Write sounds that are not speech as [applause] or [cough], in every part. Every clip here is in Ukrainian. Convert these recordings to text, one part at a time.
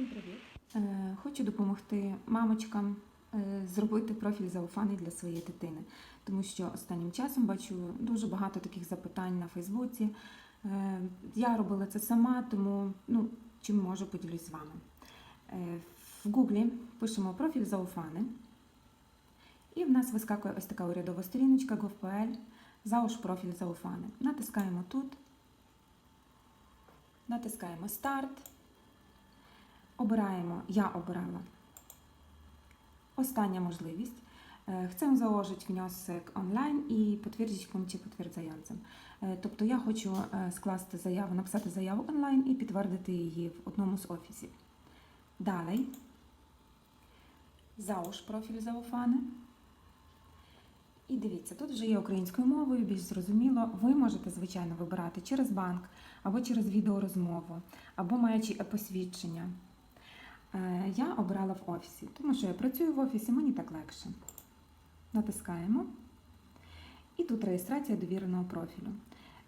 Всім привіт! Е, Хочу допомогти мамочкам е, зробити профіль зауфаний для своєї дитини, тому що останнім часом бачу дуже багато таких запитань на Фейсбуці. Е, Я робила це сама, тому ну, чим можу, поділюсь з вами. В Гуглі пишемо профіль зауфани, і в нас вискакує ось така урядова сторіночка gov.pl, зауш профіль зауфани. Натискаємо тут, натискаємо старт. Обираємо, я обирала остання можливість. Chcę założyć wniosek online і potwierdzić w punkcie Тобто я хочу е, скласти заяву, написати заяву онлайн і підтвердити її в одному з офісів. Далі. Зауш профіль зауфани. І дивіться, тут вже є українською мовою, більш зрозуміло. Ви можете, звичайно, вибирати через банк, або через відеорозмову, або маючи посвідчення. Е, Я обрала в офісі, тому що я працюю в офісі, мені так легше. Натискаємо. І тут реєстрація довіреного профілю.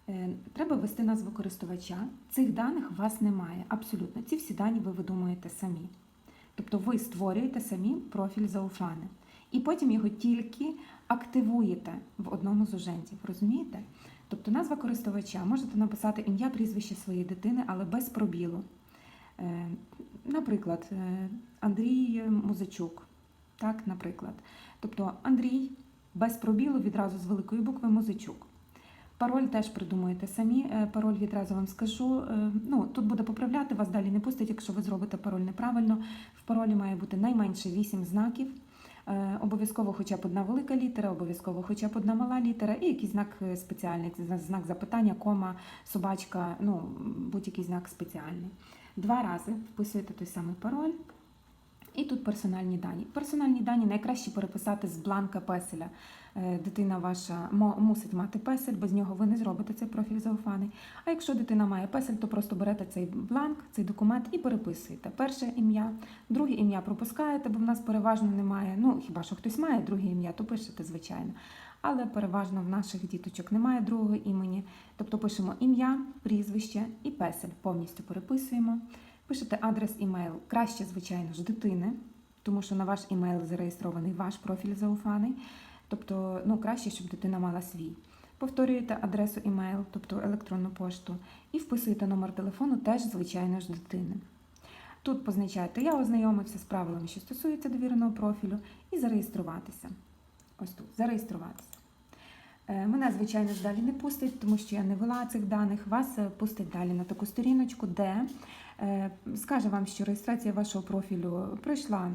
Е, Треба ввести назву користувача. Цих даних у вас немає. Абсолютно. Ці всі дані ви видумуєте самі. Тобто ви створюєте самі профіль зауфани. І потім його тільки активуєте в одному з ужентів. Розумієте? Тобто назва користувача можете написати ім'я, прізвище своєї дитини, але без пробілу. Е, Наприклад, е, Андрій Музичук. Так, наприклад. Тобто Андрій без пробілу відразу з великої букви Музичук. Пароль теж придумуєте самі. Е, Пароль відразу вам скажу. Ну, тут буде поправляти, вас далі не пустить, якщо ви зробите пароль неправильно. В паролі має бути найменше 8 знаків. Обов'язково хоча б одна велика літера, обов'язково хоча б одна мала літера і якийсь знак спеціальний, знак запитання, кома, собачка, ну будь-який знак спеціальний. Два рази вписуєте той самий пароль. І тут персональні дані. Персональні дані найкраще переписати з бланка песеля. Е, Дитина ваша мусить мати песель, без нього ви не зробите цей профіль зауфаний. А якщо дитина має песель, то просто берете цей бланк, цей документ і переписуєте. Перше ім'я, друге ім'я пропускаєте, бо в нас переважно немає. Ну, хіба що хтось має друге ім'я, то пишете, звичайно. Але переважно в наших діточок немає другого імені. Тобто пишемо ім'я, прізвище і песель. Повністю переписуємо. Пишете адрес імейл. Краще, звичайно ж, дитини, тому що на ваш імейл зареєстрований ваш профіль зауфаний. Тобто, ну, краще, щоб дитина мала свій. Повторюєте адресу імейл, тобто електронну пошту, і вписуєте номер телефону теж, звичайно ж, дитини. Тут позначаєте, я ознайомився з правилами, що стосуються довіреного профілю, і зареєструватися. Ось тут, зареєструватися. Е, Мене, звичайно далі не пустить, тому що я не вела цих даних. Вас е, пустить далі на таку сторіночку, де е, скаже вам, що реєстрація вашого профілю пройшла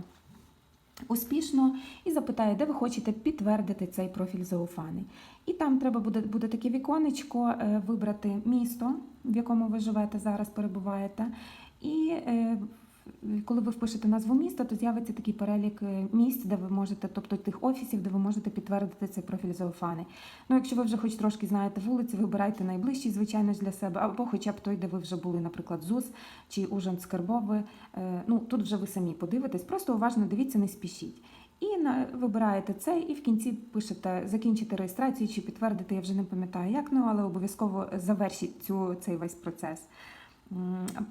успішно і запитає, де ви хочете підтвердити цей профіль зауфаний. І там треба буде, буде таке віконечко вибрати місто, в якому ви живете зараз, перебуваєте. І коли ви впишете назву міста, то з'явиться такий перелік е, місць, де ви можете, тобто тих офісів, де ви можете підтвердити цей профіль зауфани. Ну, якщо ви вже хоч трошки знаєте вулиці, вибирайте найближчий, звичайно для себе, або хоча б той, де ви вже були, наприклад, ЗУЗ чи Ужин Скарбове. Е, Ну, тут вже ви самі подивитесь, просто уважно дивіться, не спішіть. І вибираєте цей, і в кінці пишете закінчити реєстрацію чи підтвердити, я вже не пам'ятаю як, ну але обов'язково завершіть цю, цей весь процес.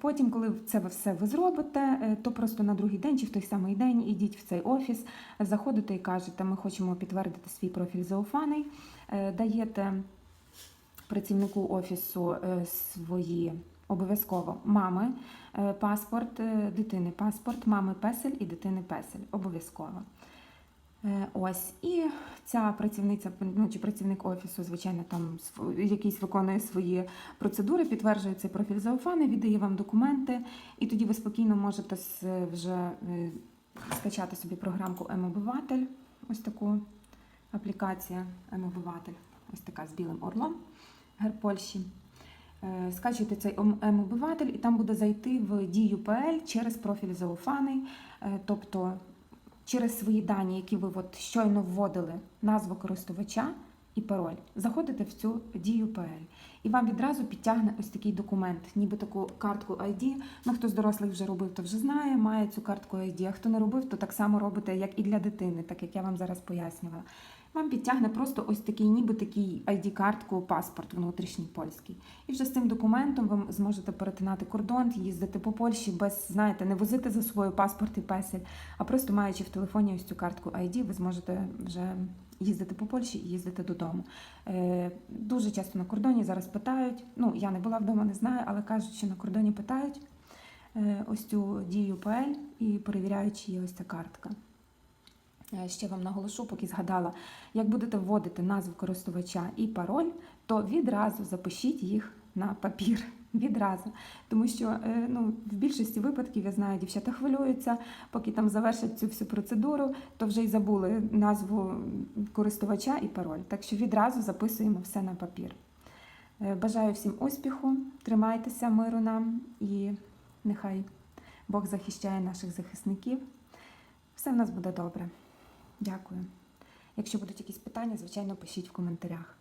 Потім, коли це все ви зробите, е, то просто на другий день чи в той самий день ідіть в цей офіс, заходите і кажете, ми хочемо підтвердити свій профіль зауфаний, Е, даєте працівнику офісу е, свої обов'язково мами паспорт, дитини паспорт, мами песель і дитини песель. Обов'язково. Е, Ось і ця працівниця ну, чи працівник офісу, звичайно, там якісь виконує свої процедури, підтверджує цей профіль зауфани, віддає вам документи, і тоді ви спокійно можете вже е, скачати собі програмку М-обиватель. Ось таку аплікація М-обиватель, ось така з білим орлом, герб Польщі. Е, Скачуєте цей М-обиватель, і там буде зайти в дію ПЛ через профіль зауфаний, е, тобто через свої дані, які ви от щойно вводили, назву користувача і пароль, заходите в цю дію ПЛ. І вам відразу підтягне ось такий документ, ніби таку картку ID. Ну, хто з дорослих вже робив, то вже знає, має цю картку ID. А хто не робив, то так само робите, як і для дитини, так як я вам зараз пояснювала. Вам підтягне просто ось такий, ніби такий ID-картку, паспорт внутрішній польський. І вже з цим документом ви зможете перетинати кордон, їздити по Польщі без, знаєте, не возити за собою паспорт і песель, а просто маючи в телефоні ось цю картку ID, ви зможете вже їздити по Польщі і їздити додому. Е, дуже часто на кордоні зараз питають. Ну, я не була вдома, не знаю, але кажуть, що на кордоні питають е, ось цю дію ПЛ і перевіряють, чи є ось ця картка. Е, Ще вам наголошу, поки згадала, як будете вводити назву користувача і пароль, то відразу запишіть їх на папір. [laughs] Відразу. Тому що е, ну, в більшості випадків я знаю, дівчата хвилюються, поки там завершать цю всю процедуру, то вже й забули назву користувача і пароль. Так що відразу записуємо все на папір. Е, Бажаю всім успіху, тримайтеся миру нам і нехай Бог захищає наших захисників. Все в нас буде добре. Дякую. Якщо будуть якісь питання, звичайно, пишіть в коментарях.